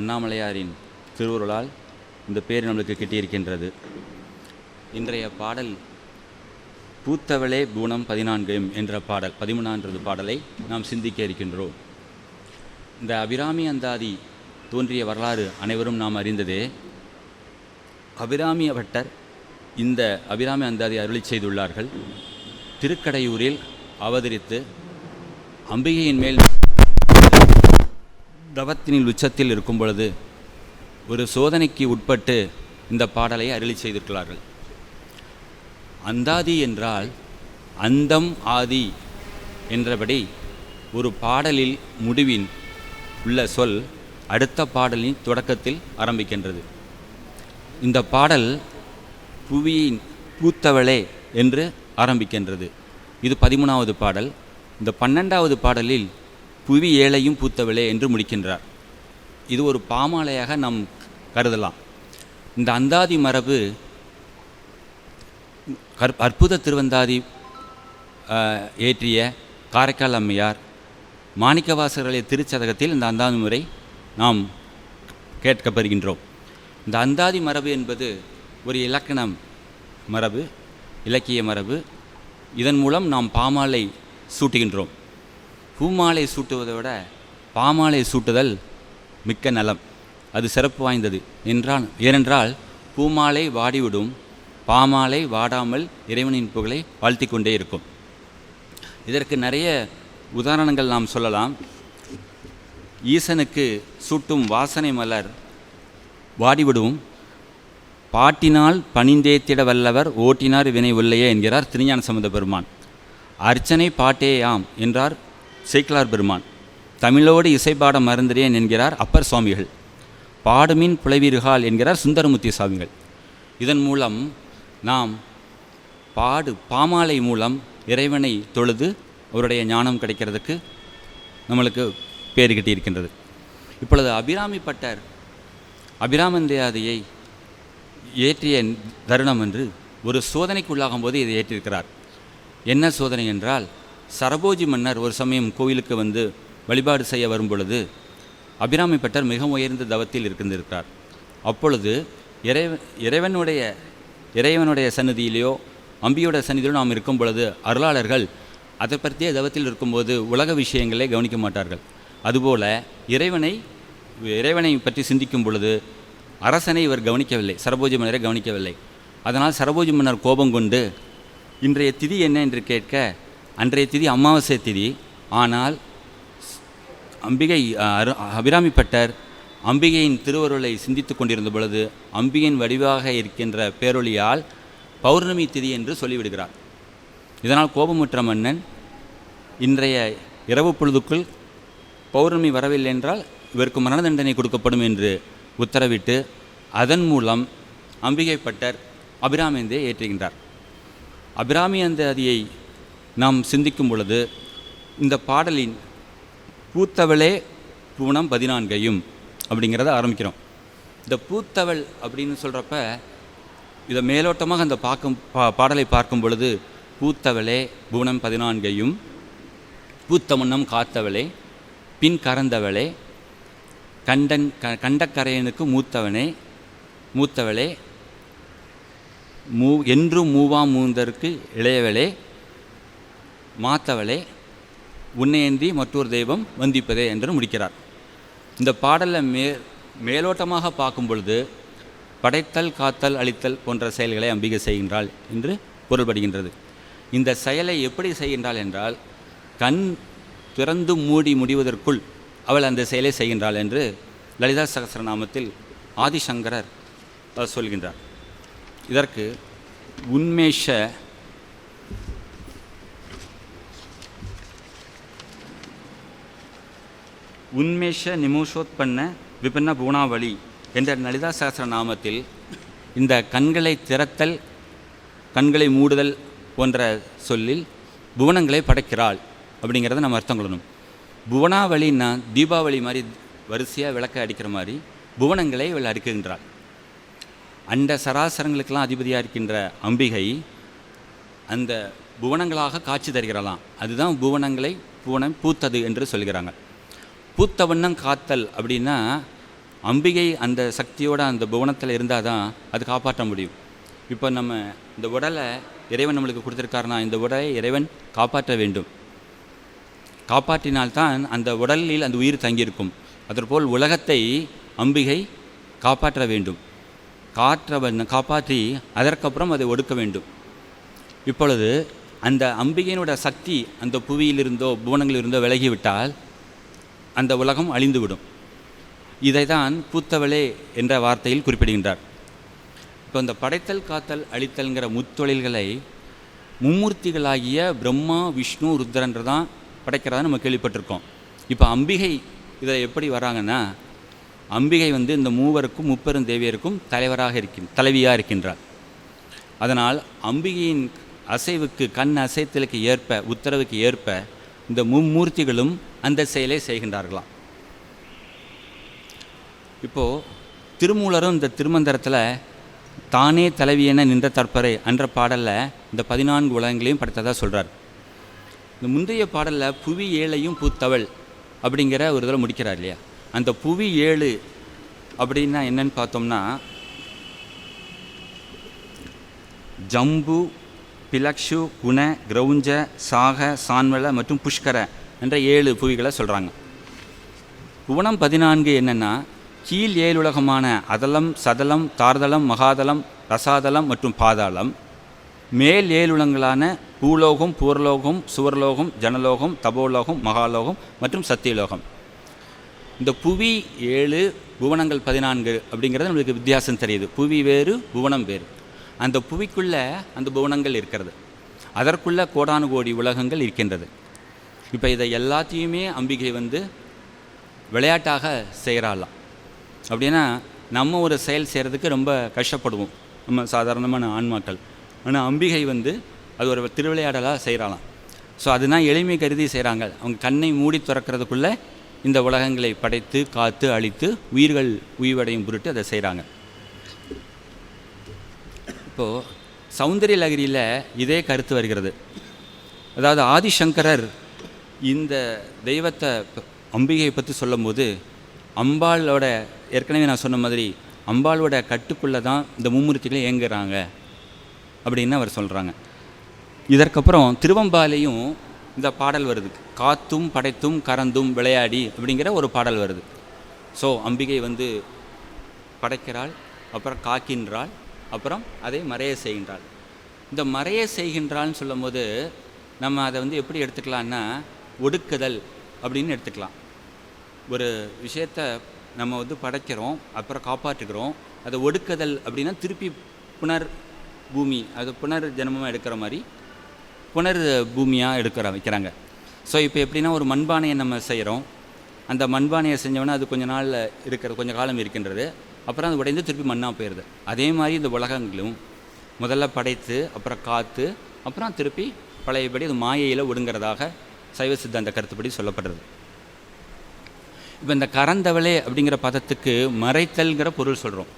அண்ணாமலையாரின் திருவுருளால் இந்த பேர் நம்மளுக்கு கிட்டியிருக்கின்றது. இன்றைய பாடல் பூத்தவளே பூனம் பதினான்கு என்ற பாடல் பதிமூணான்றது பாடலை நாம் சிந்திக்க இருக்கின்றோம். இந்த அபிராமி அந்தாதி தோன்றிய வரலாறு அனைவரும் நாம் அறிந்ததே அபிராமி பட்டர் இந்த அபிராமி அந்தாதி அருளி செய்துள்ளார்கள். திருக்கடையூரில் அவதரித்து அம்பிகையின் மேல் தவத்தினில் உச்சத்தில் இருக்கும் பொழுது ஒரு சோதனைக்கு உட்பட்டு இந்த பாடலை அருளி செய்திருக்கிறார்கள். அந்தாதி என்றால் அந்தம் ஆதி என்றபடி ஒரு பாடலில் முடிவின் உள்ள சொல் அடுத்த பாடலின் தொடக்கத்தில் ஆரம்பிக்கின்றது. இந்த பாடல் புவியின் பூத்தவளே என்று ஆரம்பிக்கின்றது. இது பதிமூணாவது பாடல். இந்த பன்னெண்டாவது பாடலில் புவி ஏழையும் பூத்தவளே என்று முடிக்கின்றார். இது ஒரு பாமாலையாக நாம் கருதலாம். இந்த அந்தாதி மரபு கற் அற்புத திருவந்தாதி ஏற்றிய காரைக்கால் அம்மையார் மாணிக்கவாசகர்களின் திருச்சதகத்தில் இந்த அந்தாதி முறை நாம் கேட்கப்படுகின்றோம் இந்த அந்தாதி மரபு என்பது ஒரு இலக்கணம் மரபு இலக்கிய மரபு. இதன் மூலம் நாம் பாமாலை சூட்டுகின்றோம். பூமாலை சூட்டுவதை விட பாமாலை சூட்டுதல் மிக்க நலம். அது சிறப்பு வாய்ந்தது. என்றால் ஏனென்றால் பூமாலை வாடிவிடும். பாமாலை வாடாமல் இறைவனின் புகழை வாழ்த்தி கொண்டே இருக்கும். இதற்கு நிறைய உதாரணங்கள் நாம் சொல்லலாம். ஈசனுக்கு சூட்டும் வாசனை மலர் வாடிவிடும். பாட்டினால் பணிந்தேத்திட வல்லவர் ஓட்டினார் வினை உள்ளையே என்கிறார் திருஞான சம்பந்த பெருமான் அர்ச்சனை பாட்டேயாம் என்றார் சேக்கிலார் பெருமான் தமிழோடு இசைப்பாட மறந்துறேன் என்கிறார் அப்பர் சுவாமிகள் பாடுமின் புலவீர்கால் என்கிறார் சுந்தரமூர்த்தி சுவாமிகள். இதன் மூலம் நாம் பாடு பாமாலை மூலம் இறைவனை தொழுது அவருடைய ஞானம் கிடைக்கிறதுக்கு நம்மளுக்கு பேர் கிட்டியிருக்கின்றது. இப்பொழுது அபிராமி பட்டர் அபிராமந்தியாதையை ஏற்றிய தருணம் என்று ஒரு சோதனைக்கு உள்ளாகும் போது இதை ஏற்றிருக்கிறார். என்ன சோதனை என்றால் சரபோஜி மன்னர் ஒரு சமயம் கோவிலுக்கு வந்து வழிபாடு செய்ய வரும் பொழுது அபிராமிப்பட்டர் மிக உயர்ந்த தவத்தில் இருக்கின்றிருக்கிறார் அப்பொழுது இறைவன் இறைவனுடைய இறைவனுடைய சன்னதியிலேயோ அம்பியோட சந்நிதியிலோ நாம் இருக்கும் பொழுது அருளாளர்கள் அதை பற்றிய தவத்தில் இருக்கும்போது உலக விஷயங்களை கவனிக்க மாட்டார்கள். அதுபோல இறைவனை இறைவனை பற்றி சிந்திக்கும் பொழுது அரசனை இவர் கவனிக்கவில்லை சரபோஜி மன்னரை கவனிக்கவில்லை. அதனால் சரபோஜி மன்னர் கோபம் கொண்டு இன்றைய திதி என்ன? என்று கேட்க அன்றைய திதி அமாவாசை திதி. ஆனால் அம்பிகை அரு அபிராமி பட்டர் அம்பிகையின் திருவருளை சிந்தித்து கொண்டிருந்த பொழுது அம்பிகையின் வடிவாக இருக்கின்ற பேரொழியால் பௌர்ணமி திதி என்று சொல்லிவிடுகிறார். இதனால் கோபமுற்ற மன்னன் இன்றைய இரவு பொழுதுக்குள் பௌர்ணமி வரவில்லை என்றால் இவருக்கு மரண தண்டனை கொடுக்கப்படும் என்று உத்தரவிட்டு அதன் மூலம் அம்பிகை பட்டர் அபிராமேந்தியை ஏற்றுகின்றார். அபிராமி அந்த அதியை நாம் சிந்திக்கும் பொழுது இந்த பாடலின் பூத்தவளே பூணம் பதினான்கையும் அப்படிங்கிறத ஆரம்பிக்கிறோம். இந்த பூத்தவள் அப்படின்னு சொல்கிறப்ப இதை மேலோட்டமாக அந்த பார்க்கும் பா பாடலை பார்க்கும் பொழுது பூத்தவளே பூணம் பதினான்கையும் பூத்த முன்னம் காத்தவளே பின் கறந்தவளே கண்டன் க கண்டக்கரையனுக்கு மூத்தவனே மூத்தவளே மூ என்றும் மூவா மூந்தருக்கு இளையவளே மாத்தவளே உன்னையன்றி மற்றொரு தெய்வம் வந்திப்பதே என்று முடிக்கிறார். இந்த பாடலில் மே மேலோட்டமாக பார்க்கும் பொழுது படைத்தல் காத்தல் அழித்தல் போன்ற செயல்களை அம்பிகை செய்கின்றாள் என்று பொருள்படுகின்றது. இந்த செயலை எப்படி செய்கின்றாள் என்றால் கண் திறந்து மூடி முடிவதற்குள் அவள் அந்த செயலை செய்கின்றாள் என்று லலிதா சகசரநாமத்தில் ஆதிசங்கரர் அவர் சொல்கின்றார். இதற்கு உன்மேஷ உன்மேஷ நிமிஷோத்பன்ன விபன்ன பூணாவளி என்ற லலிதா சகஸ்ர நாமத்தில் இந்த கண்களை திறத்தல் கண்களை மூடுதல் போன்ற சொல்லில் புவனங்களை படைக்கிறாள் அப்படிங்கிறத நம்ம அர்த்தம் கொள்ளணும். புவனாவளின்னா தீபாவளி மாதிரி வரிசையாக விளக்க அடிக்கிற மாதிரி புவனங்களை இவள் அடுக்குகின்றாள் அண்ட சராசரங்களுக்கெல்லாம் அதிபதியாக இருக்கின்ற அம்பிகை அந்த புவனங்களாக காட்சி தருகிறலாம் அதுதான் புவனங்களை புவனம் பூத்தது என்று சொல்கிறாங்க. பூத்த வண்ணம் காத்தல் அப்படின்னா அம்பிகை அந்த சக்தியோட அந்த புவனத்தில் இருந்தால் தான் அது காப்பாற்ற முடியும். இப்போ நம்ம இந்த உடலை இறைவன் நம்மளுக்கு கொடுத்துருக்காருனா இந்த உடலை இறைவன் காப்பாற்ற வேண்டும். காப்பாற்றினால்தான் அந்த உடலில் அந்த உயிர் தங்கியிருக்கும். அதற்போல் உலகத்தை அம்பிகை காப்பாற்ற வேண்டும். காற்றவன் காப்பாற்றி அதற்கப்புறம் அதை ஒடுக்க வேண்டும். இப்பொழுது அந்த அம்பிகையினோட சக்தி அந்த புவியிலிருந்தோ புவனங்களிலிருந்தோ விலகிவிட்டால் அந்த உலகம் அழிந்துவிடும். இதை தான் பூத்தவளே என்ற வார்த்தையில் குறிப்பிடுகின்றார். இப்போ இந்த படைத்தல் காத்தல் அழித்தல்ங்கிற முத்தொழில்களை மும்மூர்த்திகளாகிய பிரம்மா விஷ்ணு ருத்ரன்ற தான் படைக்கிறதா நம்ம கேள்விப்பட்டிருக்கோம். இப்போ அம்பிகை இதில் எப்படி வராங்கன்னா அம்பிகை வந்து இந்த மூவருக்கும் முப்பெரும் தேவியருக்கும் தலைவராக இருக்கின் தலைவியாக இருக்கின்றார். அதனால் அம்பிகையின் அசைவுக்கு கண் அசைத்தலுக்கு ஏற்ப உத்தரவுக்கு ஏற்ப இந்த மும்மூர்த்திகளும் அந்த செயலை செய்கின்றார்களாம். இப்போது திருமூலரும் இந்த திருமந்திரத்தில் தானே தலைவியென நின்ற தற்பரை என்ற பாடலில் இந்த பதினான்கு உலகங்களையும் படைத்ததாக சொல்கிறார் இந்த முந்தைய பாடலில் புவி ஏழையும் பூத்தவள் அப்படிங்கிற ஒரு இதில் முடிக்கிறார் இல்லையா? அந்த புவி ஏழு அப்படின்னா என்னன்னு பார்த்தோம்னா ஜம்பு பிலக்ஷு குண கிரௌஞ்ச சாக சான்வள மற்றும் புஷ்கர என்ற ஏழு புவிகளை சொல்கிறாங்க புவனம் பதினான்கு என்னென்னா கீழ் ஏழுலகமான அதலம் சதலம் தார்தலம் மகாதலம் ரசாதலம் மற்றும் பாதாளம். மேல் ஏழுலங்களான பூலோகம் பூர்லோகம் சுவர்லோகம் ஜனலோகம் தபோலோகம் மகாலோகம் மற்றும் சத்தியலோகம். இந்த புவி ஏழு புவனங்கள் பதினான்கு அப்படிங்கிறது நம்மளுக்கு வித்தியாசம் தெரியுது. புவி வேறு புவனம் வேறு. அந்த புவிக்குள்ளே அந்த புவனங்கள் இருக்கிறது. அதற்குள்ள கோடானு கோடி உலகங்கள் இருக்கின்றது. இப்போ இதை எல்லாத்தையுமே அம்பிகை வந்து விளையாட்டாக செய்கிறாளாம் அப்படின்னா நம்ம ஒரு செயல் செய்கிறதுக்கு ரொம்ப கஷ்டப்படுவோம். நம்ம சாதாரணமான ஆன்மாக்கள். ஆனால் அம்பிகை வந்து அது ஒரு திருவிளையாடலாக செய்கிறாளாம் ஸோ அதுதான் எளிமை கருதி செய்கிறாங்க அவங்க கண்ணை மூடி திறக்கிறதுக்குள்ளே இந்த உலகங்களை படைத்து காத்து அழித்து உயிர்கள் உயிர்வடையும் பொருட்டு அதை செய்கிறாங்க இப்போது சௌந்தரிய லகரியில் இதே கருத்து வருகிறது. அதாவது ஆதிசங்கரர் இந்த தெய்வத்தை அம்பிகையை பற்றி சொல்லும்போது அம்பாளோட ஏற்கனவே நான் சொன்ன மாதிரி அம்பாளோட கட்டுக்குள்ளே தான் இந்த மும்மூர்த்திகளை இயங்குறாங்க அப்படின்னு அவர் சொல்கிறாங்க இதற்கப்புறம் திருவம்பாலையும் இந்த பாடல் வருது. காத்தும் படைத்தும் கறந்தும் விளையாடி அப்படிங்கிற ஒரு பாடல் வருது. ஸோ அம்பிகை வந்து படைக்கிறாள் அப்புறம் காக்கின்றாள் அப்புறம் அதை மறைய செய்கின்றாள். இந்த மறைய செய்கின்றாள்னு சொல்லும்போது நம்ம அதை வந்து எப்படி எடுத்துக்கலாம்னா ஒடுக்குதல் அப்படின்னு எடுத்துக்கலாம். ஒரு விஷயத்தை நம்ம வந்து படைக்கிறோம் அப்புறம் காப்பாற்றுக்கிறோம் அதை ஒடுக்குதல் அப்படின்னா திருப்பி புனர் பூமி அது புனர் ஜென்மமாக எடுக்கிற மாதிரி புனர் பூமியாக எடுக்கிற வைக்கிறாங்க. ஸோ இப்போ எப்படின்னா ஒரு மண்பானையை நம்ம செய்கிறோம். அந்த மண்பானையை செஞ்சோன்னா அது கொஞ்ச நாள் இருக்கிற கொஞ்சம் காலம் இருக்கின்றது. அப்புறம் அது உடைந்து திருப்பி மண்ணாக போயிடுது. அதே மாதிரி இந்த உலகங்களும் முதல்ல படைத்து அப்புறம் காற்று அப்புறம் திருப்பி பழையபடி அது மாயையில் ஒடுங்கிறதாக சைவ சித்தாந்த கருத்துப்படி சொல்லப்படுறது. இப்போ இந்த கறந்தவளே அப்படிங்கிற பதத்துக்கு மறைத்தல்ங்கிற பொருள் சொல்கிறோம்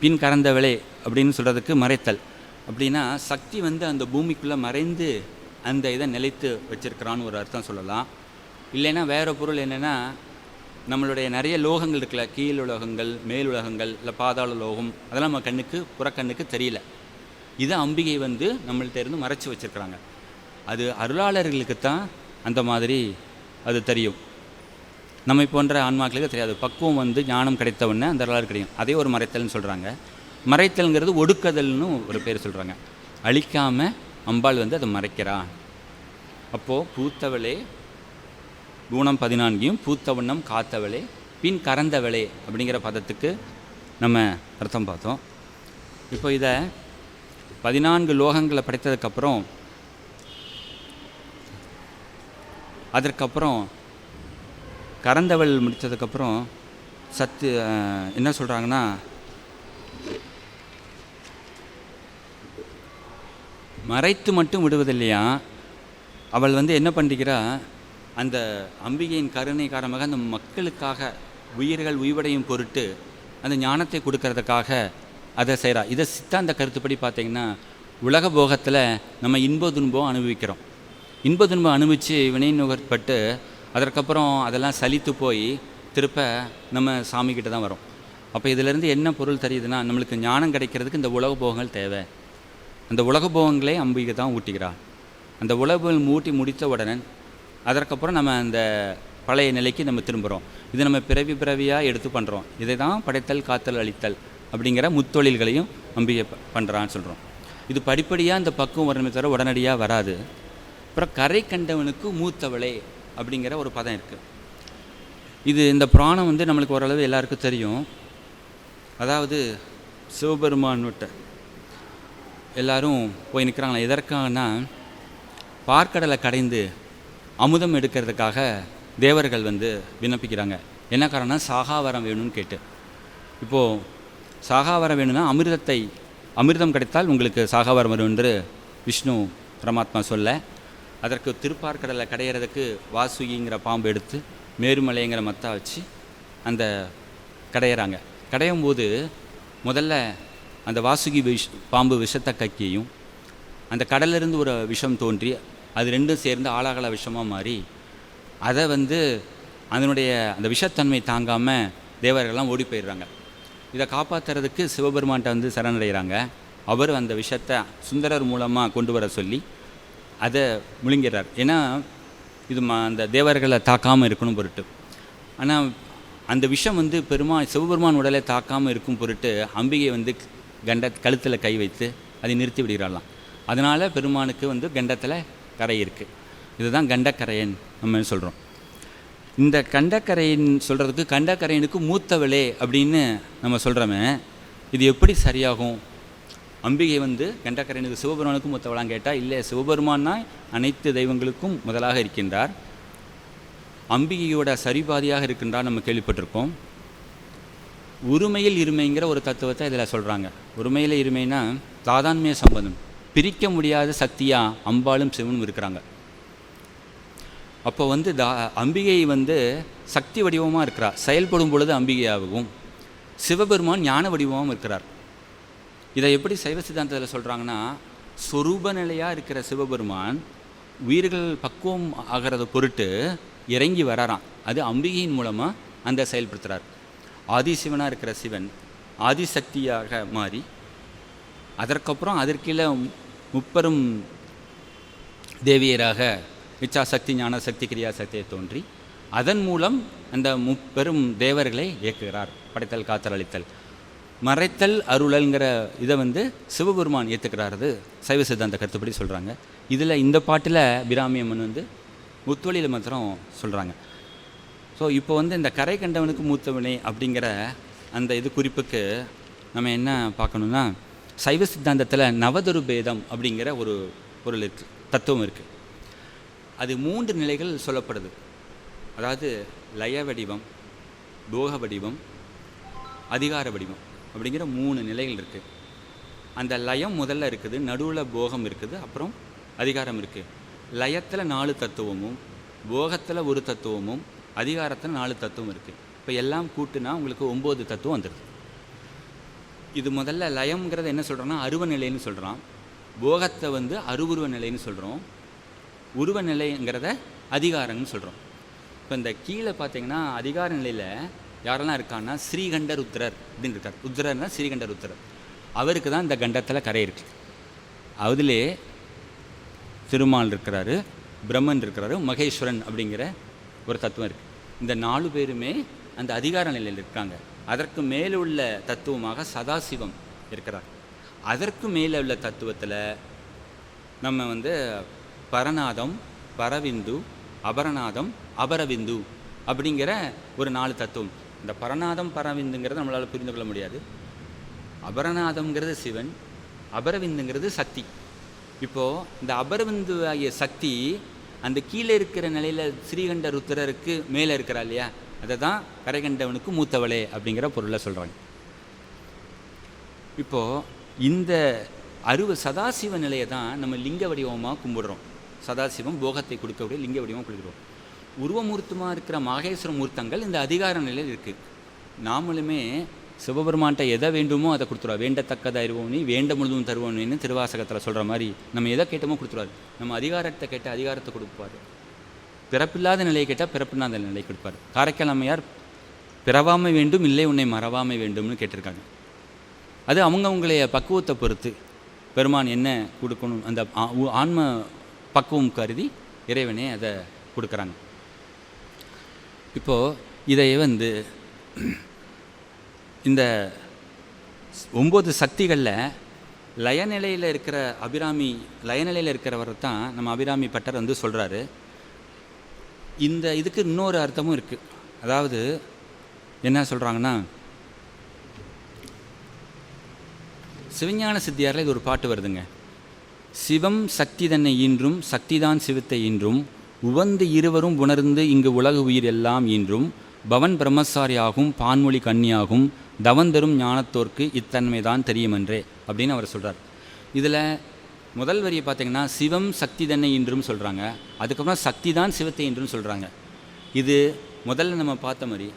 பின் கறந்தவளே அப்படின்னு சொல்கிறதுக்கு மறைத்தல். அப்படின்னா சக்தி வந்து அந்த பூமிக்குள்ளே மறைந்து அந்த இதை நிலைத்து வச்சிருக்கிறான்னு ஒரு அர்த்தம் சொல்லலாம். இல்லைன்னா வேறு பொருள் என்னென்னா நம்மளுடைய நிறைய லோகங்கள் இருக்குல்ல கீழ் உலகங்கள் மேல் உலகங்கள் இல்லை பாதாள லோகம் அதெல்லாம் நம்ம கண்ணுக்கு புறக்கண்ணுக்கு தெரியல. இதை அம்பிகை வந்து நம்மள்கிட்ட இருந்து மறைச்சி வச்சுருக்கிறாங்க. அது அருளாளர்களுக்கு தான் அந்த மாதிரி அது தெரியும். நம்மை போன்ற ஆன்மாக்களுக்கு தெரியாது. பக்குவம் வந்து ஞானம் கிடைத்தவுடனே அந்த அருளாளர் கிடைக்கும். அதே ஒரு மறைத்தல்னு சொல்கிறாங்க மறைத்தல்ங்கிறது ஒடுக்குதல்னு ஒரு பேர் சொல்கிறாங்க அழிக்காமல் அம்பாள் வந்து அதை மறைக்கிறா. அப்போது பூத்தவளே குணம் பதினான்கையும் பூத்தவண்ணம் காத்தவளே பின் கறந்தவளே அப்படிங்கிற பதத்துக்கு நம்ம அர்த்தம் பார்த்தோம். இப்போ இதை பதினான்கு லோகங்களை படைத்ததுக்கப்புறம் அதற்கப்புறம் கறந்தவள் முடித்ததுக்கப்புறம் சத்து என்ன சொல்கிறாங்கன்னா மறைத்து மட்டும் விடுவதில்லையா? அவள் வந்து என்ன பண்ணுகிறா அந்த அம்பிகையின் கருணை காரணமாக அந்த மக்களுக்காக உயிர்கள் உய்வடையும் பொருட்டு அந்த ஞானத்தை கொடுக்கறதுக்காக அதை செய்கிறா இதை சித்தாந்த கருத்துப்படி பார்த்திங்கன்னா உலக போகத்தில் நம்ம இன்ப துன்பம் அனுபவிக்கிறோம். இன்ப துன்பம் அனுபவித்து வினை நுகர்பட்டு அதற்கப்புறம் அதெல்லாம் சலித்து போய் திருப்ப நம்ம சாமிக்கிட்ட தான் வரோம். அப்போ இதிலேருந்து என்ன பொருள் தெரியுதுன்னா நம்மளுக்கு ஞானம் கிடைக்கிறதுக்கு இந்த உலக போகங்கள் தேவை. அந்த உலக போகங்களே அம்பிகை தான் ஊட்டிக்கிறாள் அந்த உலகம் ஊட்டி முடித்த உடனே அதற்கப்புறம் நம்ம அந்த பழைய நிலைக்கு நம்ம திரும்புகிறோம் இது நம்ம பிறவி பிறவியாக எடுத்து பண்ணுறோம் இதை தான் படைத்தல் காத்தல் அழித்தல் அப்படிங்கிற முத்தொழில்களையும் அம்பிகை ப- பண்ணுறான்னு சொல்கிறோம் இது படிப்படியாக இந்த பக்குவம் வரணுமே தவிர உடனடியாக வராது. அப்புறம் கரை கண்டவனுக்கு மூத்தவளே அப்படிங்கிற ஒரு பதம் இருக்குது இது இந்த புராணம் வந்து நம்மளுக்கு ஓரளவு எல்லாருக்கும் தெரியும். அதாவது சிவபெருமான்கிட்ட எல்லாரும் போய் நிற்கிறாங்களா எதற்காகனா பார்க்கடலை கடைந்து அமுதம் எடுக்கிறதுக்காக தேவர்கள் வந்து விண்ணப்பிக்கிறாங்க. என்ன காரணம் சாகாவரம் வேணும்னு கேட்டு. இப்போது சாகாவரம் வேணும்னா அமிர்தத்தை அமிர்தம் கிடைத்தால் உங்களுக்கு சாகாவரம் வரும் என்று விஷ்ணு பரமாத்மா சொல்ல அதற்கு திருப்பார்கடலை கடையிறதுக்கு வாசுகிங்கிற பாம்பு எடுத்து மேருமலைங்கிற மத்தா வச்சு அந்த கடையிறாங்க. கடையும் போது முதல்ல அந்த வாசுகி விஷ் பாம்பு விஷத்தை கக்கியும் அந்த கடல்லிருந்து ஒரு விஷம் தோன்றி அது ரெண்டும் சேர்ந்து ஆளாகல விஷமாக மாறி அதை வந்து அதனுடைய அந்த விஷத்தன்மை தாங்காமல் தேவர்கள்லாம் ஓடி போயிடுறாங்க. இதை காப்பாற்றுறதுக்கு சிவபெருமான்கிட்ட வந்து சரணடைகிறாங்க. அவர் அந்த விஷத்தை சுந்தரர் மூலமாக கொண்டு வர சொல்லி அதை முழுங்கிறார். ஏன்னா இது மா அந்த தேவர்களை தாக்காமல் இருக்கணும் பொருட்டு. ஆனால் அந்த விஷம் வந்து பெருமாள் சிவபெருமான் உடலை தாக்காமல் இருக்கும் பொருட்டு அம்பிகை வந்து கண்ட கழுத்தில் கை வைத்து அதை நிறுத்தி விடுகிறாளாம். அதனால் பெருமானுக்கு வந்து கண்டத்தில் கரை இருக்குது இதுதான் கண்டக்கரையன் நம்ம சொல்கிறோம் இந்த கண்டக்கரையன் சொல்கிறதுக்கு கண்டக்கரையனுக்கு மூத்தவளே அப்படின்னு நம்ம சொல்கிறோமே இது எப்படி சரியாகும்? அம்பிகை வந்து கண்டக்கரையனுக்கு சிவபெருமானுக்கும் மூத்தவளான்னு கேட்டால் இல்லை சிவபெருமான்னா அனைத்து தெய்வங்களுக்கும் முதலாக இருக்கின்றார். அம்பிகையோட சரிபாதியாக இருக்கின்றார் நம்ம கேள்விப்பட்டிருக்கோம். உரிமையில் இருமைங்கிற ஒரு தத்துவத்தை இதில் சொல்கிறாங்க உரிமையில் இருமைனா தாதான்மைய சம்பந்தம். பிரிக்க முடியாத சக்தியாக அம்பாளும் சிவனும் இருக்கிறாங்க. அப்போ வந்து தா அம்பிகை வந்து சக்தி வடிவமாக இருக்கிறார் செயல்படும் பொழுது அம்பிகையாகவும் சிவபெருமான் ஞான வடிவமாகவும் இருக்கிறார். இதை எப்படி சைவ சித்தாந்தத்தில் சொல்கிறாங்கன்னா சொரூப நிலையாக இருக்கிற சிவபெருமான் உயிர்கள் பக்குவம் ஆகிறத பொருட்டு இறங்கி வராராம். அது அம்பிகையின் மூலமாக அந்த செயல்படுத்துகிறார் ஆதிசிவனாக இருக்கிற சிவன் ஆதிசக்தியாக மாறி அதற்கப்புறம் அதற்கீழே முப்பெரும் தேவியராக இச்சாசக்தி ஞானசக்தி கிரியாசக்தியை தோன்றி அதன் மூலம் அந்த முப்பெரும் தேவர்களை இயக்குகிறார். படைத்தல் காத்தல் அளித்தல் மறைத்தல் அருளல்ங்கிற இதை வந்து சிவபெருமான் ஏற்றுக்கிறாரு அது சைவ சித்தாந்த கருத்துப்படி சொல்கிறாங்க இதில் இந்த பாட்டில் பிராமியம்மன் வந்து முத்தொழியில் மாத்திரம் சொல்கிறாங்க ஸோ இப்போ வந்து இந்த கரை கண்டவனுக்கு மூத்தவனே அப்படிங்கிற அந்த இது குறிப்புக்கு நம்ம என்ன பார்க்கணுன்னா சைவ சித்தாந்தத்தில் நவதரு பேதம் அப்படிங்கிற ஒரு பொருள் இருக்குது தத்துவம் இருக்குது அது மூன்று நிலைகள் சொல்லப்படுது. அதாவது லய வடிவம் போக வடிவம் அதிகார வடிவம். அப்படிங்கிற மூணு நிலைகள் இருக்குது அந்த லயம் முதல்ல இருக்குது நடுவில் போகம் இருக்குது அப்புறம் அதிகாரம் இருக்குது லயத்தில் நாலு தத்துவமும் போகத்தில் ஒரு தத்துவமும் அதிகாரத்தில் நாலு தத்துவம் இருக்குது இப்போ எல்லாம் கூட்டுனா உங்களுக்கு ஒம்பது தத்துவம் வந்துடுது இது முதல்ல லயம்ங்கிறத என்ன சொல்கிறோன்னா அருவ நிலைன்னு சொல்கிறோம் போகத்தை வந்து அருவுருவ நிலைன்னு சொல்கிறோம் உருவ நிலைங்கிறத அதிகாரம்னு சொல்கிறோம் இப்போ இந்த கீழே பார்த்தீங்கன்னா அதிகார நிலையில் யாரெல்லாம் இருக்கான்னா ஸ்ரீகண்ட ருத்ரர் அப்படின்னு இருக்கார். ருத்ரர்னா ஸ்ரீகண்ட ருத்ரர் அவருக்கு தான் இந்த கண்டத்தில் கரை இருக்கு. அதிலே திருமால் இருக்கிறாரு பிரம்மன் இருக்கிறாரு மகேஸ்வரன் அப்படிங்கிற ஒரு தத்துவம் இருக்குது இந்த நாலு பேருமே அந்த அதிகார நிலையில் இருக்காங்க. அதற்கு மேலே உள்ள தத்துவமாக சதாசிவம் இருக்கிறார். அதற்கு மேலே உள்ள தத்துவத்தில் நம்ம வந்து பரநாதம் பரவிந்து அபரநாதம் அபரவிந்து அப்படிங்கிற ஒரு நாலு தத்துவம். இந்த பரநாதம் பரவிந்துங்கிறது நம்மளால் புரிந்து கொள்ள முடியாது. அபரநாதம்ங்கிறது சிவன் அபரவிந்துங்கிறது சக்தி. இப்போது இந்த அபரவிந்து ஆகிய சக்தி அந்த கீழே இருக்கிற நிலையில் ஸ்ரீகண்ட ருத்திரருக்கு மேலே இருக்கிறா இல்லையா? அதை தான் கரைகண்டவனுக்கு மூத்தவளே அப்படிங்கிற பொருளை சொல்கிறாங்க இப்போது இந்த அருவ சதாசிவ நிலையை தான் நம்ம லிங்க வடிவமாக கும்பிடுறோம். சதாசிவம் போகத்தை கொடுக்கக்கூடிய லிங்க வடிவமாக கொடுக்குறோம் உருவமூர்த்தமாக இருக்கிற மாகேஸ்வர மூர்த்தங்கள் இந்த அதிகார நிலையில் இருக்குது நாமளுமே சிவபெருமான்கிட்ட எதை வேண்டுமோ அதை கொடுத்துருவா வேண்டத்தக்கதாக இருவோம் நீ வேண்ட முழுதும் தருவோம் நீன்னு திருவாசகத்தில் சொல்கிற மாதிரி நம்ம எதை கேட்டோமோ கொடுத்துருவாரு. நம்ம அதிகாரத்தை கேட்ட அதிகாரத்தை கொடுப்பாரு. பிறப்பில்லாத நிலையை கேட்டால் பிறப்பில்லாத நிலையை கொடுப்பார். காரைக்கால் அம்மையார் பிறவாமை வேண்டும் இல்லை உன்னை மறவாமை வேண்டும்னு கேட்டிருக்காங்க. அது அவங்கவுங்களைய பக்குவத்தை பொறுத்து பெருமான் என்ன கொடுக்கணும் அந்த ஆ- உ- ஆன்ம பக்குவம் கருதி இறைவனே அதை கொடுக்குறாங்க. இப்போது இதை வந்து இந்த ஒம்பது சக்திகளில் லயநிலையில் இருக்கிற அபிராமி லயநிலையில் இருக்கிறவர் தான் நம்ம அபிராமி பட்டர் வந்து சொல்கிறாரு இந்த இதுக்கு இன்னொரு அர்த்தமும் இருக்குது அதாவது என்ன சொல்கிறாங்கன்னா சிவஞான சித்தியாரில் இது ஒரு பாட்டு வருதுங்க. சிவம் சக்தி தன்னை ஈன்றும் சக்திதான் சிவத்தை ஈன்றும் உவந்து இருவரும் உணர்ந்து இங்கு உலக உயிர் எல்லாம் என்றும் பவன் பிரம்மசாரியாகும் பான்மொழி கன்னியாகும் தவந்தரும் ஞானத்தோர்க்கு இத்தன்மைதான் தெரியுமென்றே அப்படின்னு அவர் சொல்கிறார் இதில் முதல் வரியை பார்த்தீங்கன்னா சிவம் சக்தி தன்னை என்றும் சொல்கிறாங்க அதுக்கப்புறம் சக்தி தான் சிவத்தை என்றும் சொல்கிறாங்க இது முதல்ல நம்ம பார்த்த மாதிரி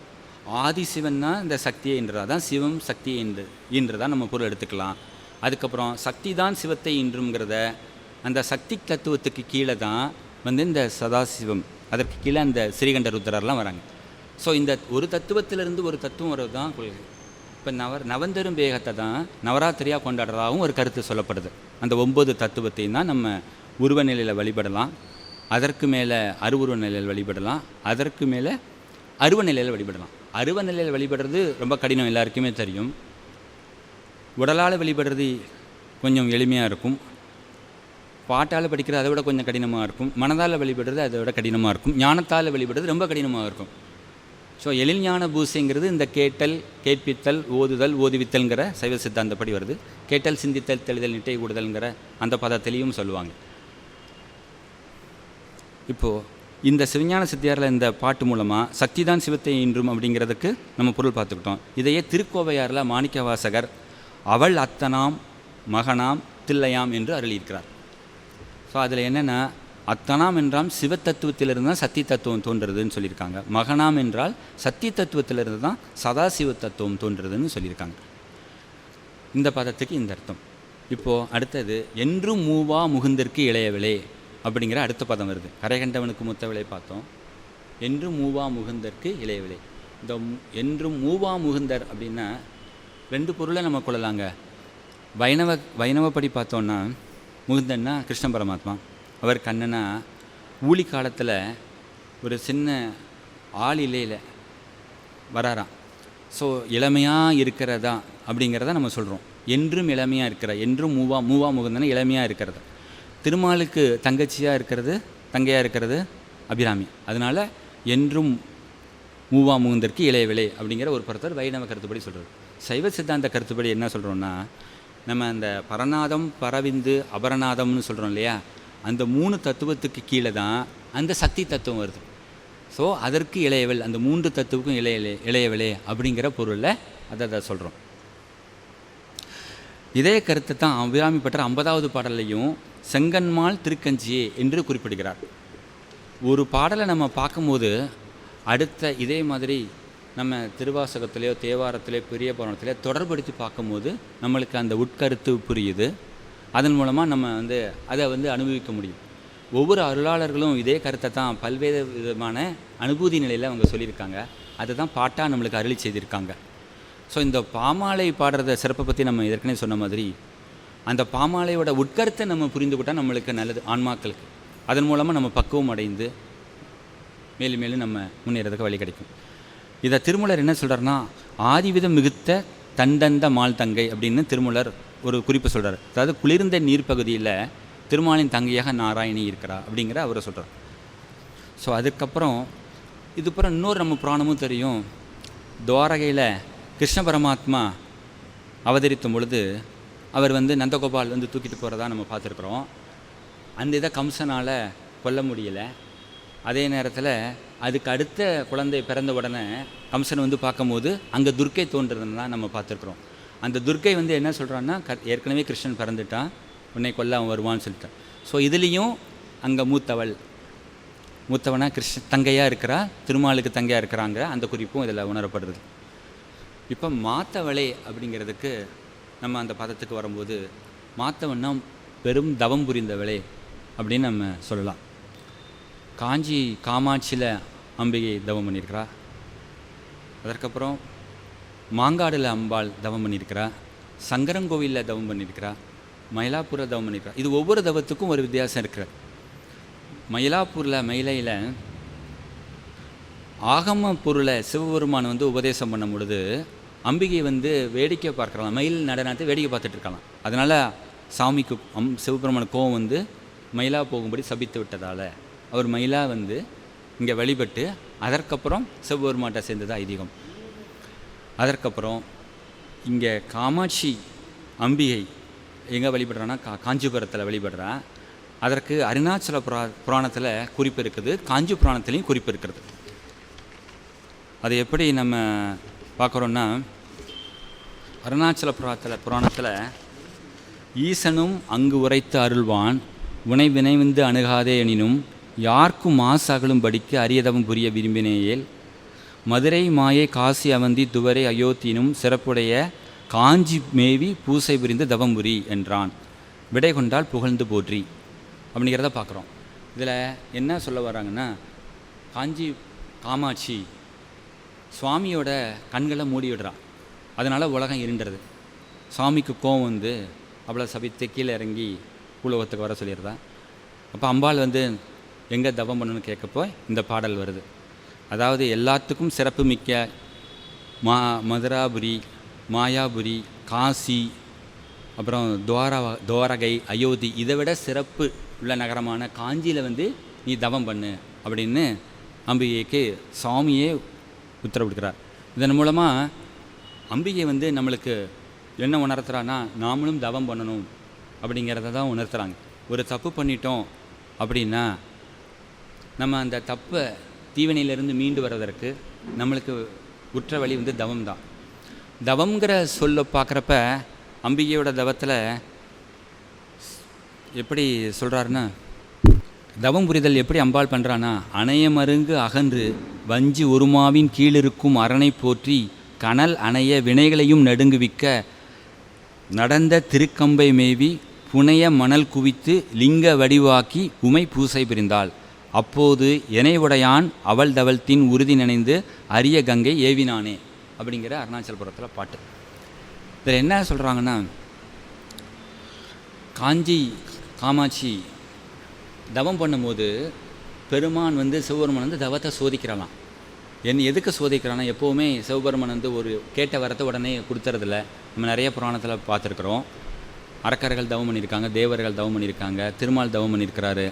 ஆதிசிவன் தான் இந்த சக்தியை என்றதா தான் சிவம் சக்தி என்று என்றதா நம்ம பொருள் எடுத்துக்கலாம். அதுக்கப்புறம் சக்தி தான் சிவத்தை என்றுங்கிறத அந்த சக்தி தத்துவத்துக்கு கீழே தான் வந்து இந்த சதாசிவம் அதற்கு கீழே அந்த ஸ்ரீகண்ட ருத்ரர்லாம் வராங்க. ஸோ இந்த ஒரு தத்துவத்திலிருந்து ஒரு தத்துவம் வர்றது தான் கொள்கை. இப்போ நவ நவந்தரும் வேகத்தை தான் நவராத்திரியாக கொண்டாடுறதாகவும் ஒரு கருத்து சொல்லப்படுது. அந்த ஒம்பது தத்துவத்தையும் தான் நம்ம உருவ நிலையில் வழிபடலாம். அதற்கு மேலே அருவுருவ நிலையில் வழிபடலாம். அதற்கு மேலே அருவ நிலையில் வழிபடலாம். அருவ நிலையில் வழிபடுறது ரொம்ப கடினம் எல்லாருக்குமே தெரியும். உடலால் வழிபடுறது கொஞ்சம் எளிமையாக இருக்கும். பாட்டால் படிக்கிறது அதை விட கொஞ்சம் கடினமாக இருக்கும். மனதால் வழிபடுறது அதை விட கடினமாக இருக்கும். ஞானத்தால் வழிபடுறது ரொம்ப கடினமாக இருக்கும். ஸோ எழில் ஞான பூசைங்கிறது இந்த கேட்டல் கேட்பித்தல் ஓதுதல் ஓதுவித்தல்ங்கிற சைவ சித்தாந்தப்படி வருது. கேட்டல் சிந்தித்தல் தெளிதல் நிட்டை கூடுதல்ங்கிற அந்த பதத்திலையும் சொல்லுவாங்க. இப்போது இந்த சிவஞான சித்தியாரில் இந்த பாட்டு மூலமாக சக்தி தான் சிவத்தை இன்றும் அப்படிங்கிறதுக்கு நம்ம பொருள் பார்த்துக்கிட்டோம். இதையே திருக்கோவையாரில் மாணிக்கவாசகர் அவள் அத்தனாம் மகனாம் தில்லையாம் என்று அருளியிருக்கிறார். ஸோ அதில் என்னென்னா அத்தனாம் என்றால் சிவத்தத்துவத்திலிருந்து தான் சக்தி தத்துவம் தோன்றுறதுன்னு சொல்லியிருக்காங்க. மகனாம் என்றால் சக்தி தத்துவத்திலிருந்து தான் சதாசிவ தத்துவம் தோன்றுறதுன்னு சொல்லியிருக்காங்க. இந்த பதத்துக்கு இந்த அர்த்தம். இப்போது அடுத்தது என்றும் மூவா முகுந்திற்கு இளையவிலே அப்படிங்கிற அடுத்த பதம் வருது. கரைகண்டவனுக்கு முத்தவிலை பார்த்தோம். என்றும் மூவா முகுந்தற்கு இளையவிலை இந்த என்றும் மூவா முகுந்தர் அப்படின்னா ரெண்டு பொருளை நம்ம கொள்ளலாங்க. வைணவ வைணவப்படி பார்த்தோன்னா முகுந்தன்னா கிருஷ்ண பரமாத்மா. அவர் கண்ணனா ஊழி காலத்தில் ஒரு சின்ன ஆள் இலையில் வராராம். ஸோ இளமையாக இருக்கிறதா அப்படிங்கிறத நம்ம சொல்கிறோம் என்றும் இளமையாக இருக்கிற என்றும் மூவா மூவா முகுந்தன இளமையாக இருக்கிறது. திருமாலுக்கு தங்கச்சியாக இருக்கிறது தங்கையாக இருக்கிறது அபிராமி. அதனால் என்றும் மூவா முகுந்தற்கு இளையவிலை அப்படிங்கிற ஒரு பருத்தர் வைணவ கருத்துப்படி சொல்கிறார் சைவ சித்தாந்த கருத்துப்படி என்ன சொல்கிறோன்னா நம்ம அந்த பரநாதம் பரவிந்து அபரநாதம்னு சொல்கிறோம் இல்லையா? அந்த மூணு தத்துவத்துக்கு கீழே தான் அந்த சக்தி தத்துவம் வருது. ஸோ அதற்கு இளையவள் அந்த மூன்று தத்துவுக்கும் இளையலே இளையவளே அப்படிங்கிற பொருளில் அதை அதை சொல்கிறோம் இதே கருத்தை தான் அபிராமி பெற்ற ஐம்பதாவது பாடல்லையும் செங்கன்மால் திருக்கஞ்சியே என்று குறிப்பிடுகிறார். ஒரு பாடலை நம்ம பார்க்கும்போது அடுத்த இதே மாதிரி நம்ம திருவாசகத்திலேயோ தேவாரத்திலேயோ பெரிய புராணத்திலேயோ தொடர்படுத்தி பார்க்கும்போது நம்மளுக்கு அந்த உட்கருத்து புரியுது. அதன் மூலமாக நம்ம வந்து அதை வந்து அனுபவிக்க முடியும். ஒவ்வொரு அருளாளர்களும் இதே கருத்தை தான் பல்வேறு விதமான அனுபூதி நிலையில் அவங்க சொல்லியிருக்காங்க. அதை தான் பாட்டாக நம்மளுக்கு அருளி செய்திருக்காங்க. ஸோ இந்த பாமாலை பாடுறத சிறப்பை பற்றி நம்ம ஏற்கனவே சொன்ன மாதிரி அந்த பாமாலையோட உட்கருத்தை நம்ம புரிந்துக்கிட்டால் நம்மளுக்கு நல்லது ஆன்மாக்களுக்கு. அதன் மூலமாக நம்ம பக்குவம் அடைந்து மேலும் மேலும் நம்ம முன்னேறதுக்கு வழி கிடைக்கும். இதை திருமூலர் என்ன சொல்கிறாருன்னா ஆதிவிதம் மிகுத்த தண்டந்த மால் தங்கை அப்படின்னு திருமூலர் ஒரு குறிப்பு சொல்கிறார் அதாவது குளிர்ந்த நீர்ப்பகுதியில் திருமாலின் தங்கையாக நாராயணி இருக்கிறா அப்படிங்கிற அவரை சொல்கிறார் ஸோ அதுக்கப்புறம் இதுக்கப்புறம் இன்னொரு நம்ம புராணமும் தெரியும். துவாரகையில் கிருஷ்ண பரமாத்மா அவதரித்தும் பொழுது அவர் வந்து நந்தகோபால் வந்து தூக்கிட்டு போகிறதா நம்ம பார்த்துருக்குறோம். அந்த இதை கம்சனால் கொல்ல முடியலை. அதே நேரத்தில் அதுக்கு அடுத்த குழந்தை பிறந்த உடனே கம்சன் வந்து பார்க்கும்போது அங்கே துர்க்கை தோன்றதுன்னு தான் நம்ம பார்த்துருக்குறோம். அந்த துர்க்கை வந்து என்ன சொல்கிறான்னா க ஏற்கனவே கிருஷ்ணன் பிறந்துட்டான் உன்னை கொல்ல அவன் வருவான்னு சொல்லிட்டான். ஸோ இதுலேயும் அங்கே மூத்தவள் மூத்தவனா கிருஷ்ண தங்கையாக இருக்கிறா திருமாலுக்கு தங்கையாக இருக்கிறாங்க அந்த குறிப்பும் இதில் உணரப்படுறது இப்போ மாத்தவளே அப்படிங்கிறதுக்கு நம்ம அந்த பதத்துக்கு வரும்போது மாத்தவன்னா பெரும் தவம் புரிந்தவளே அப்படின்னு நம்ம சொல்லலாம். காஞ்சி காமாட்சியில் அம்பிகை தவம் பண்ணியிருக்கிறா அதற்கப்புறம் மாங்காடில் அம்பாள் தவம் பண்ணியிருக்கிறா சங்கரங்கோவிலில் தவம் பண்ணியிருக்கிறா மயிலாப்பூரில் தவம் பண்ணியிருக்கிறா இது ஒவ்வொரு தவத்துக்கும் ஒரு வித்தியாசம் இருக்கிறது. மயிலாப்பூரில் மயிலையில் ஆகம பொருளை சிவபெருமான் வந்து உபதேசம் பண்ணும் பொழுது அம்பிகை வந்து வேடிக்கை பார்க்கலாம் மயில் நடனத்தை வேடிக்கை பார்த்துட்டு இருக்கலாம். அதனால் சாமிக்கு அம் சிவபெருமான கோவம் வந்து மயிலா போகும்படி சபித்து விட்டதால். அவர் மயிலா வந்து இங்கே வழிபட்டு அதற்கப்புறம் சிவபெருமான்கிட்ட சேர்ந்தது ஐதீகம். அதற்கப்புறம் இங்கே காமாட்சி அம்பிகை எங்கே வழிபடுறான்னா கா காஞ்சிபுரத்தில் வழிபடுறா. அதற்கு அருணாச்சல புரா புராணத்தில் குறிப்பு இருக்குது. காஞ்சி புராணத்துலேயும் குறிப்பு இருக்கிறது அது எப்படி நம்ம பார்க்குறோன்னா அருணாச்சல புராணத்தில் புராணத்தில் ஈசனும் அங்கு உரைத்து அருள்வான் உனை வினைவிந்து அணுகாதே எனினும் யார்க்கும் மாசு அகலும்படிக்கு அரியதவம் புரிய விரும்பினேயேல் மதுரை மாயை காசி அவந்தி துவரை அயோத்தினும் சிறப்புடைய காஞ்சி மேவி பூசை புரிந்து தவம்புரி என்றான். விடை கொண்டால் புகழ்ந்து போற்றி. அப்படிங்கிறத பார்க்குறோம். இதில் என்ன சொல்ல வராங்கன்னா காஞ்சி காமாட்சி சுவாமியோட கண்களை மூடி விடுறான் அதனால் உலகம் இருண்டுறது சுவாமிக்கு கோவம் வந்து அவளை சபித்து கீழே இறங்கி உலகத்துக்கு வர சொல்லிடுறான் அப்போ அம்பாள் வந்து எங்கே தவம் பண்ணணும்னு கேட்கப்போ இந்த பாடல் வருது. அதாவது எல்லாத்துக்கும் சிறப்பு மிக்க மா மதுராபுரி மாயாபுரி காசி அப்புறம் துவாரா துவாரகை அயோத்தி இதை விட சிறப்பு உள்ள நகரமான காஞ்சியில் வந்து நீ தவம் பண்ணு அப்படின்னு அம்பிகைக்கு சாமியே உத்தரவிடுக்கிறார் இதன் மூலமாக அம்பிகை வந்து நம்மளுக்கு என்ன உணர்த்துறான்னா நாமளும் தவம் பண்ணணும் அப்படிங்கிறத தான் உணர்த்துறாங்க. ஒரு தப்பு பண்ணிட்டோம் அப்படின்னா நம்ம அந்த தப்பை தீவனையிலேருந்து மீண்டு வர்றதற்கு நம்மளுக்கு உற்ற வழி வந்து தவம் தான். தவம்ங்கிற சொல்ல பார்க்குறப்ப அம்பிகையோட தவத்தில் எப்படி சொல்கிறாருன்னா தவம் புரிதல் எப்படி அம்பாள் பண்ணுறான்னா அணைய மருங்கு அகன்று வஞ்சி ஒருமாவின் கீழிருக்கும் அரணை போற்றி கனல் அணைய வினைகளையும் நடுங்குவிக்க நடந்த திருக்கம்பை மேவி புனைய மணல் குவித்து லிங்க வடிவாக்கி உமை பூசை பிரிந்தாள். அப்போது இணைவுடையான் அவள் தவழ்த்தின் உறுதி நினைந்து அரிய கங்கை ஏவினானே அப்படிங்கிற அருணாச்சலபுரத்தில் பாட்டு. இதில் என்ன சொல்கிறாங்கன்னா காஞ்சி காமாட்சி தவம் பண்ணும்போது பெருமான் வந்து சிவபெருமான் வந்து தவத்தை சோதிக்கிறலாம் என் எதுக்கு சோதிக்கிறான்னா எப்போவுமே சிவபெருமான் வந்து ஒரு கேட்ட வரத்தை உடனே கொடுத்துறதில்ல. நம்ம நிறைய புராணத்தில் பார்த்துருக்குறோம். அரக்கர்கள் தவம் பண்ணியிருக்காங்க தேவர்கள் தவம் பண்ணியிருக்காங்க திருமால் தவம் பண்ணியிருக்கிறாரு.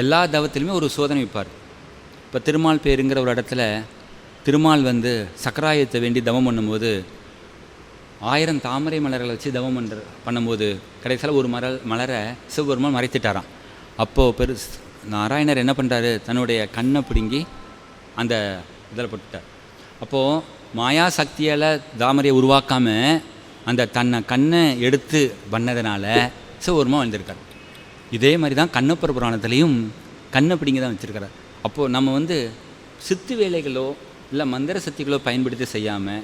எல்லா தவத்திலுமே ஒரு சோதனை வைப்பார். இப்போ திருமால் பேருங்கிற ஒரு இடத்துல திருமால் வந்து சக்கராயத்தை வேண்டி தவம் பண்ணும்போது ஆயிரம் தாமரை மலர்களை வச்சு தவம் பண்ணுற பண்ணும்போது கடைசியில் ஒரு மலர் மலரை சிவபெருமான் மறைத்துட்டாராம். அப்போது பெரு நாராயணர் என்ன பண்ணுறாரு தன்னுடைய கண்ணை பிடுங்கி அந்த இதில் போட்டுட்டார். அப்போது மாயா சக்தியால் தாமரையை உருவாக்காமல் அந்த தன்னை கண்ணை எடுத்து பண்ணதுனால சிவபெருமான் வந்திருக்கார். இதே மாதிரி தான் கண்ணப்பர் புராணத்துலேயும் கண்ணை அப்படிங்க தான் வச்சுருக்கிறார். அப்போது நம்ம வந்து சித்து வேலைகளோ இல்லை மந்திர சக்திகளோ பயன்படுத்தி செய்யாமல்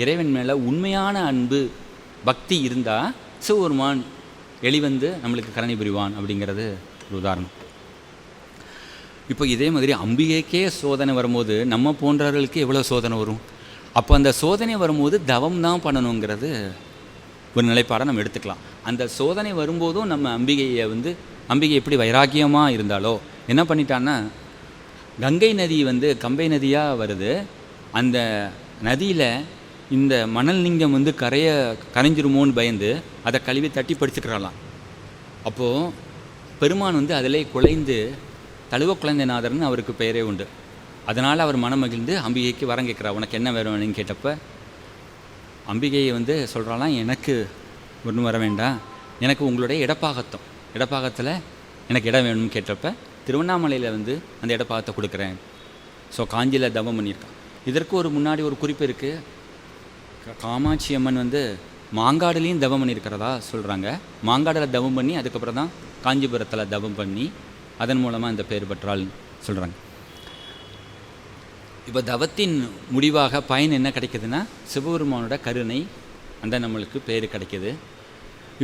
இறைவன் மேலே உண்மையான அன்பு பக்தி இருந்தால் சிவபெருமான் எளிவந்து நம்மளுக்கு கருணை புரிவான் அப்படிங்கிறது ஒரு உதாரணம். இப்போ இதே மாதிரி அம்பிகைக்கே சோதனை வரும்போது நம்ம போன்றவர்களுக்கு எவ்வளோ சோதனை வரும்? அப்போ அந்த சோதனை வரும்போது தவம் தான் பண்ணணுங்கிறது ஒரு நிலைப்பாடை நம்ம எடுத்துக்கலாம். அந்த சோதனை வரும்போதும் நம்ம அம்பிகையை வந்து அம்பிகை எப்படி வைராக்கியமாக இருந்தாலோ என்ன பண்ணிட்டான்னா கங்கை நதி வந்து கம்பை நதியாக வருது. அந்த நதியில் இந்த மணல் லிங்கம் வந்து கரைய கரைஞ்சிருமோன்னு பயந்து அதை கழுவி தட்டி படிச்சுக்கிறாளாம் அப்போது பெருமான் வந்து அதிலே குலைந்து தழுவ குழந்தைநாதர்னு அவருக்கு பெயரே உண்டு. அதனால் அவர் மனம் மகிழ்ந்து அம்பிகைக்கு வரம் கேட்குறா உனக்கு என்ன வேணும்னு கேட்டப்ப அம்பிகையை வந்து சொல்கிறாலாம் எனக்கு ஒன்றும் வர வேண்டாம். எனக்கு உங்களுடைய இடப்பாகத்தம். இடப்பாகத்தில் எனக்கு இடம் வேணும்னு கேட்டப்ப திருவண்ணாமலையில் வந்து அந்த இடப்பாகத்தை கொடுக்குறேன். ஸோ காஞ்சியில் தவம் பண்ணியிருக்கான். இதற்கு ஒரு முன்னாடி ஒரு குறிப்பு இருக்குது காமாட்சி அம்மன் வந்து மாங்காடுலேயும் தவம் பண்ணியிருக்கிறதா சொல்கிறாங்க மாங்காடில் தவம் பண்ணி அதுக்கப்புறம் தான் காஞ்சிபுரத்தில் தவம் பண்ணி அதன் மூலமாக இந்த பேர் பெற்றாள் சொல்கிறாங்க இப்போ தவத்தின் முடிவாக பயன் என்ன கிடைக்குதுன்னா சிவபெருமானோட கருணை அந்த நம்மளுக்கு பேர் கிடைக்கிது.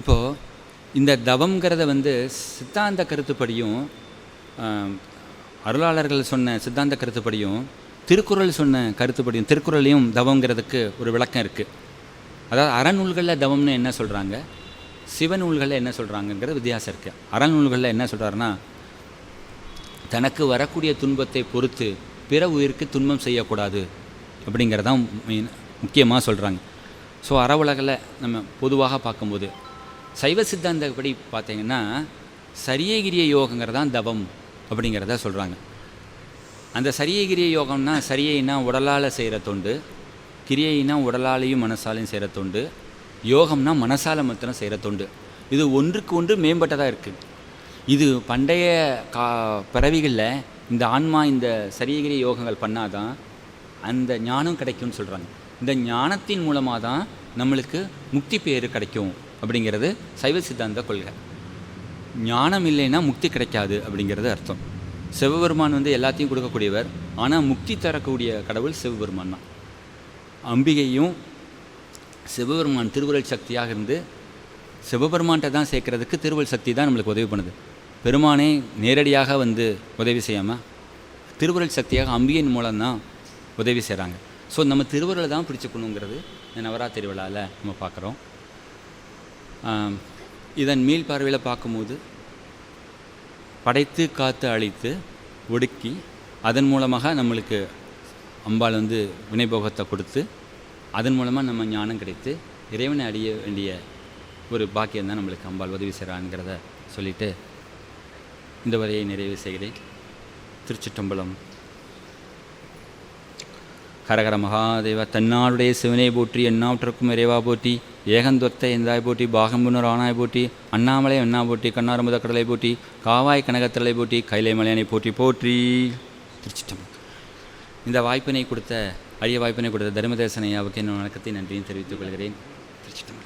இப்போது இந்த தவம்ங்கிறத வந்து சித்தாந்த கருத்துப்படியும் அருளாளர்கள் சொன்ன சித்தாந்த கருத்துப்படியும் திருக்குறள் சொன்ன கருத்துப்படியும் திருக்குறளையும் தவங்கிறதுக்கு ஒரு விளக்கம் இருக்குது அதாவது அறநூல்களில் தவம்னு என்ன சொல்கிறாங்க சிவநூல்களில் என்ன சொல்கிறாங்கங்கிறது வித்தியாசம் இருக்குது அறநூல்களில் என்ன சொல்கிறாருன்னா தனக்கு வரக்கூடிய துன்பத்தை பொறுத்து பிற உயிருக்கு துன்பம் செய்யக்கூடாது அப்படிங்கிறதான் மெயின் முக்கியமாக சொல்கிறாங்க ஸோ அறவுலகில் நம்ம பொதுவாக பார்க்கும்போது சைவ சித்தாந்தப்படி பார்த்தீங்கன்னா சரியகிரிய யோகங்கிறதான் தவம் அப்படிங்கிறத சொல்கிறாங்க அந்த சரியகிரிய யோகம்னா சரியைனா உடலால் செய்கிற தொண்டு கிரியைனா உடலாலையும் மனசாலையும் செய்கிற தொண்டு யோகம்னா மனசால மாத்திரம் செய்கிற தொண்டு. இது ஒன்றுக்கு ஒன்று மேம்பட்டதாக இருக்குது இது பண்டைய கா பிறவிகளில் இந்த ஆன்மா இந்த சரியகிரிய யோகங்கள் பண்ணாதான் அந்த ஞானம் கிடைக்கும்னு சொல்கிறாங்க இந்த ஞானத்தின் மூலமாக தான் நம்மளுக்கு முக்தி பேர் கிடைக்கும் அப்படிங்கிறது சைவ சித்தாந்த கொள்கை. ஞானம் இல்லைன்னா முக்தி கிடைக்காது அப்படிங்கிறது அர்த்தம். சிவபெருமான் வந்து எல்லாத்தையும் கொடுக்கக்கூடியவர் ஆனால் முக்தி தரக்கூடிய கடவுள் சிவபெருமான் தான். அம்பிகையும் சிவபெருமான் திருவுருள் சக்தியாக இருந்து சிவபெருமான்கிட்ட தான் சேர்க்கறதுக்கு திருவள் சக்தி தான் நம்மளுக்கு உதவி பண்ணுது. பெருமானே நேரடியாக வந்து உதவி செய்யாமல் திருவுருள் சக்தியாக அம்பிகையின் மூலம்தான் உதவி செய்கிறாங்க ஸோ நம்ம திருவருளை தான் பிடிச்சுக்கணுங்கிறது இந்த நவராத்திரி விழாவில் நம்ம பார்க்குறோம். இதன் மீள் பார்வையில் பார்க்கும்போது படைத்து காத்து அழித்து ஒடுக்கி அதன் மூலமாக நம்மளுக்கு அம்பாள் வந்து வினைபோகத்தை கொடுத்து அதன் மூலமாக நம்ம ஞானம் கிடைத்து இறைவனை அடைய வேண்டிய ஒரு பாக்கியம் தான் நம்மளுக்கு அம்பாள் உதவி செய்கிறாங்கிறத சொல்லிவிட்டு இந்த வரையை நிறைவு செய்கிறேன். திருச்சிட்டம்பலம் ஹரஹர மகாதேவ தன்னாளுடைய சிவனை போற்றி எண்ணாவற்றிற்கும் இறைவா போற்றி ஏகந்தொத்த எந்தாய் போட்டி பாகம்புனர் ஆனாய் போட்டி அண்ணாமலை அண்ணா போட்டி கண்ணாரமுத கடலை போட்டி காவாய் கனகத்திரலை போட்டி கைலை மலையானை போட்டி போற்றி. திருச்சிட்டம் இந்த வாய்ப்பினை கொடுத்த அரிய வாய்ப்பினை கொடுத்த தர்மதேசனையாவுக்கு என் வணக்கத்தை நன்றியும் தெரிவித்துக் கொள்கிறேன். திருச்சிட்டம்